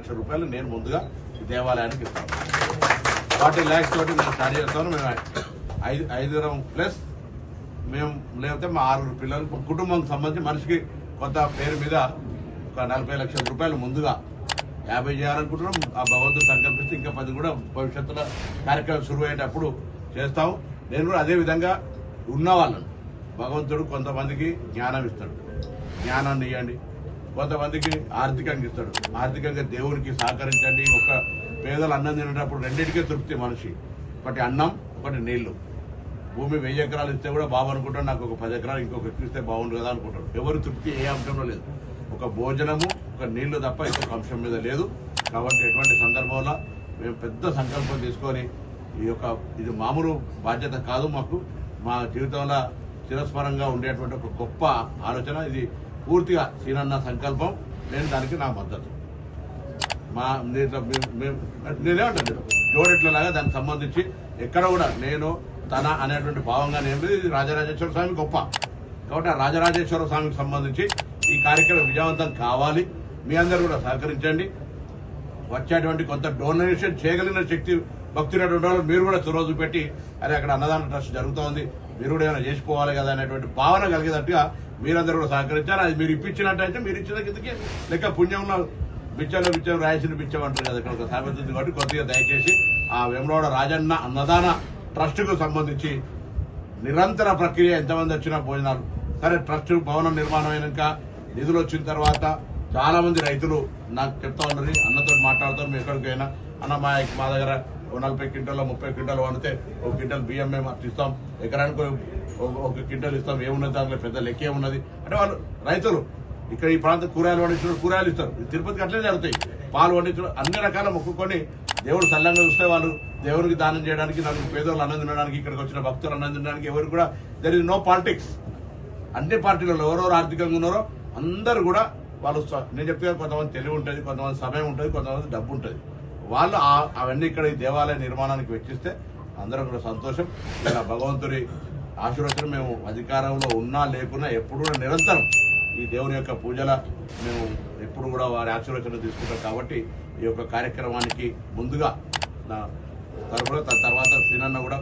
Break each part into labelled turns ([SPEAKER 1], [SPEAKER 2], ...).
[SPEAKER 1] లక్షల రూపాయలు నేను ముందుగా దేవాలయానికి ఇస్తాను. ఫార్టీ ల్యాక్స్ తోటి నేను స్టార్ట్ చేస్తాను. మేము ఐదు ఐదుగురం ప్లస్ మేము లేకపోతే మా ఆరుగురు పిల్లలు కుటుంబం సంబంధించి మనిషికి కొంత పేరు మీద ఒక నలభై లక్షల రూపాయలు ముందుగా యాభై చేయాలనుకుంటున్నాం. ఆ భగవంతుడు సంకల్పిస్తే ఇంకా పది కూడా భవిష్యత్తులో కార్యక్రమం శురు అయ్యేటప్పుడు చేస్తాం. నేను కూడా అదే విధంగా భగవంతుడు కొంతమందికి జ్ఞానం ఇస్తాడు. జ్ఞానాన్ని ఇవ్వండి కొంతమందికి ఆర్థికంగా ఇస్తాడు. ఆర్థికంగా దేవునికి సహకరించండి. ఒక పేదలు అన్నం తినేటప్పుడు రెండింటికే తృప్తి మనిషి. ఒకటి అన్నం ఒకటి నీళ్ళు భూమి వెయ్యి ఎకరాలు ఇస్తే కూడా బాబు అనుకుంటాడు నాకు ఒక పది ఎకరాలు ఇంకొక ఇస్తే బాగుండు కదా అనుకుంటాడు. ఎవరు తృప్తి ఏ అంశంలో లేదు. ఒక భోజనము ఒక నీళ్ళు తప్ప ఇంకొక అంశం మీద లేదు. కాబట్టి ఎటువంటి సందర్భంలో మేము పెద్ద సంకల్పం తీసుకొని ఈ యొక్క ఇది మామూలు బాధ్యత కాదు మాకు. మా జీవితంలో చిరస్మరంగా ఉండేటువంటి ఒక గొప్ప ఆలోచన. ఇది పూర్తిగా సీనన్న సంకల్పం. నేను దానికి నా మద్దతు. మా నేనేమంటాను జోడెట్లలాగా దానికి సంబంధించి ఎక్కడ కూడా నేను తన అనేటువంటి భావంగా నేను ఇది రాజరాజేశ్వర స్వామి గొప్ప. కాబట్టి ఆ రాజరాజేశ్వర స్వామికి సంబంధించి ఈ కార్యక్రమం విజయవంతం కావాలి. మీ అందరు కూడా సహకరించండి. వచ్చేటువంటి కొంత డొనేషన్ చేయగలిగిన శక్తి భక్తులైనటువంటి వాళ్ళు మీరు కూడా చొరవ చూపెట్టి అరే అక్కడ అన్నదాన ట్రస్ట్ జరుగుతోంది. మీరు కూడా ఏమైనా చేసుకోవాలి కదా అనేటువంటి భావన కలిగేటట్టుగా మీరందరూ కూడా సహకరించారు. అది మీరు ఇప్పించినట్టయితే మీరు ఇచ్చిన కిందకి లెక్క పుణ్యం బిచ్చంలో బిచ్చం రాయసిన బిచ్చం అంటారు కదా ఇక్కడ ఒక కాబట్టి కొద్దిగా దయచేసి ఆ వెమలవాడ రాజన్న అన్నదాన ట్రస్టుకు సంబంధించి నిరంతర ప్రక్రియ ఎంతమంది వచ్చినా భోజనాలు. సరే ట్రస్ట్ భవనం నిర్మాణం అయినాక నిధులు వచ్చిన తర్వాత చాలా మంది రైతులు నాకు చెప్తా ఉన్నారు అన్నతో మాట్లాడుతారు మీ ఎక్కడికైనా. అన్న మా మా దగ్గర ఓ నలభై క్వింటాల్లో ముప్పై క్వింటాల్ వండితే ఒక క్వింటల్ బియ్యం మేము అట్లా ఇస్తాం ఎకరానికి ఒక- ఒక క్వింటల్ ఇస్తాం. ఏమున్నది దాంట్లో పెద్ద లెక్క ఏమున్నది? అంటే వాళ్ళు రైతులు ఇక్కడ ఈ ప్రాంతం కూరగాయలు పండించిన కూరగాయలు ఇస్తారు. తిరుపతికి అట్లే జరుగుతాయి. పాలు పండించడం అన్ని రకాల మొక్కుకొని దేవుడు సల్లంగా చూస్తే వాళ్ళు దేవునికి దానం చేయడానికి నలుగురు పేదోళ్ళు అన్నం తినడానికి ఇక్కడికి వచ్చిన భక్తులు అన్నం తినడానికి ఎవరు కూడా దెర్ ఇస్ నో పాలిటిక్స్ అన్ని పార్టీలలో ఎవరెవరు ఆర్థికంగా ఉన్నారో అందరూ కూడా వాళ్ళు నేను చెప్తే కొంతమంది తెలివి ఉంటుంది కొంతమంది సమయం ఉంటుంది కొంతమంది డబ్బు ఉంటుంది. వాళ్ళు అవన్నీ ఇక్కడ ఈ దేవాలయ నిర్మాణానికి వెచ్చిస్తే అందరూ కూడా సంతోషం. ఇలా భగవంతుడి ఆశీర్వచనం మేము అధికారంలో ఉన్నా లేకున్నా ఎప్పుడు కూడా నిరంతరం ఈ దేవుని యొక్క పూజల మేము ఎప్పుడు కూడా వారి ఆశీర్వచనం తీసుకుంటాం. కాబట్టి ఈ యొక్క కార్యక్రమానికి ముందుగా నా తరఫున తర్వాత శ్రీనన్న కూడా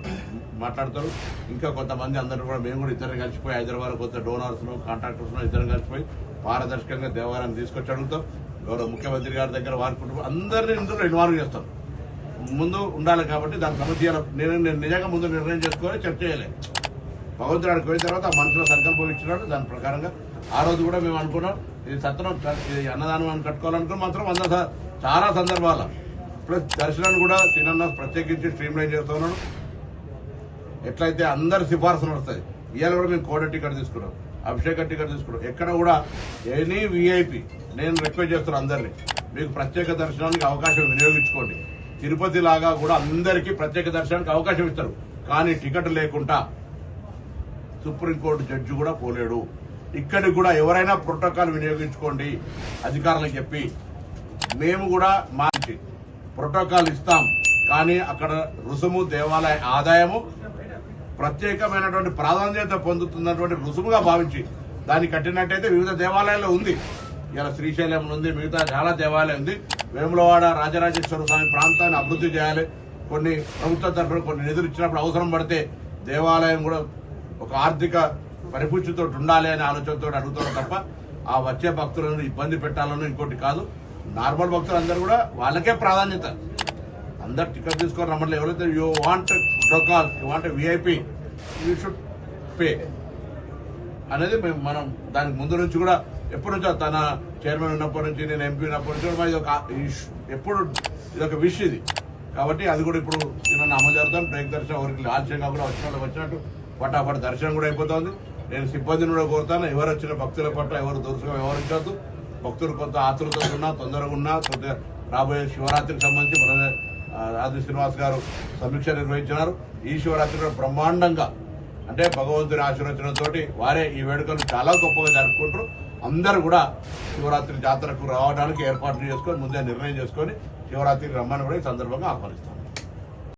[SPEAKER 1] మాట్లాడతారు. ఇంకా కొంతమంది అందరూ కూడా మేము కూడా ఇద్దరు కలిసిపోయి హైదరాబాద్ కొంత డోనర్స్ను కాంట్రాక్టర్స్ ఇద్దరు కలిసిపోయి పారదర్శకంగా దేవాలయం తీసుకొచ్చి అడుగుతాం. గౌరవ ముఖ్యమంత్రి గారి దగ్గర వారి కుటుంబం అందరినీ ఇందులో ఇన్వాల్వ్ చేస్తాం ముందు ఉండాలి కాబట్టి దాని సమస్య నేను నేను నిజంగా ముందు నిర్ణయం చేసుకొని చర్చ చేయలేదు భగవంతుడు ఆడికి పోయిన తర్వాత ఆ మనసులో సంకల్పం ఇచ్చినాడు. దాని ప్రకారంగా ఆ రోజు కూడా మేము అనుకున్నాం ఇది సత్రం ఇది అన్నదానం అని కట్టుకోవాలనుకుని మాత్రం అందరూ చాలా సందర్భాల. ప్లస్ దర్శనాన్ని కూడా తినన్న ప్రత్యేకించి స్ట్రీమ్ లైన్ చేస్తున్నాడు ఎట్లయితే అందరి సిఫార్సులు వస్తాయి. ఇవాళ కూడా మేము కోడ టికెట్ తీసుకున్నాం. అభిషేక టికెట్ తీసుకున్నాం ఎక్కడ కూడా ఎనీ విఐపి నేను రిక్వెస్ట్ చేస్తున్నాను అందరినీ మీకు ప్రత్యేక దర్శనానికి అవకాశం వినియోగించుకోండి. తిరుపతి లాగా కూడా అందరికీ ప్రత్యేక దర్శనానికి అవకాశం ఇస్తారు. కానీ టికెట్ లేకుండా సుప్రీంకోర్టు జడ్జి కూడా పోలేడు. ఇక్కడికి కూడా ఎవరైనా ప్రోటోకాల్ వినియోగించుకోండి అధికారులకు చెప్పి. మేము కూడా మార్చి ప్రోటోకాల్ ఇస్తాం. కానీ అక్కడ రుసుము దేవాలయ ఆదాయము ప్రత్యేకమైనటువంటి ప్రాధాన్యత పొందుతున్నటువంటి రుసుముగా భావించి దాన్ని కట్టినట్టయితే వివిధ దేవాలయాల్లో ఉంది. ఇలా శ్రీశైలం ఉంది మిగతా చాలా దేవాలయం ఉంది. వేములవాడ రాజరాజేశ్వర స్వామి ప్రాంతాన్ని అభివృద్ధి చేయాలి. కొన్ని ప్రభుత్వ తరఫున కొన్ని నిధులు ఇచ్చినప్పుడు అవసరం పడితే దేవాలయం కూడా ఒక ఆర్థిక పరిపుష్టితో ఉండాలి అనే ఆలోచనతో అడుగుతారు తప్ప ఆ వచ్చే భక్తులను ఇబ్బంది పెట్టాలని ఇంకోటి కాదు. నార్మల్ భక్తులు అందరూ కూడా వాళ్ళకే ప్రాధాన్యత. అందరు టికెట్ తీసుకొని రమ్మని ఎవరైతే you want protocol you want VIP you should pay అనేది మేము మనం దానికి ముందు నుంచి కూడా ఎప్పటి నుంచో తన చైర్మన్ ఉన్నప్పటి నుంచి నేను ఎంపీ ఉన్నప్పటి నుంచి కూడా మాది ఒక ఎప్పుడు ఇది ఒక విష్ ఇది. కాబట్టి అది కూడా ఇప్పుడు నేను అమలు జరుగుతాం బ్రేక్ దర్శనం ఎవరికి ఆలస్యంగా కూడా వచ్చిన వాళ్ళకి వచ్చినట్టు పటాపట దర్శనం కూడా అయిపోతుంది. నేను సిబ్బందిని కూడా కోరుతాను. ఎవరు వచ్చిన భక్తుల పట్ల ఎవరు దూరంగా వ్యవహరించద్దు భక్తులు కొంత ఆతృత ఉన్నా తొందరగా ఉన్నా కొద్దిగా రాబోయే శివరాత్రికి సంబంధించి మన ఆది శ్రీనివాస్ గారు సమీక్ష నిర్వహించినారు. ఈ శివరాత్రి కూడా బ్రహ్మాండంగా అంటే భగవంతుని ఆశీర్వచనంతో వారే ఈ వేడుకలు చాలా గొప్పగా జరుపుకుంటారు. అందరూ కూడా శివరాత్రి జాతరకు రావడానికి ఏర్పాట్లు చేసుకొని ముందే నిర్ణయం చేసుకొని శివరాత్రికి రమ్మని కూడా ఈ సందర్భంగా ఆహ్వానిస్తాం.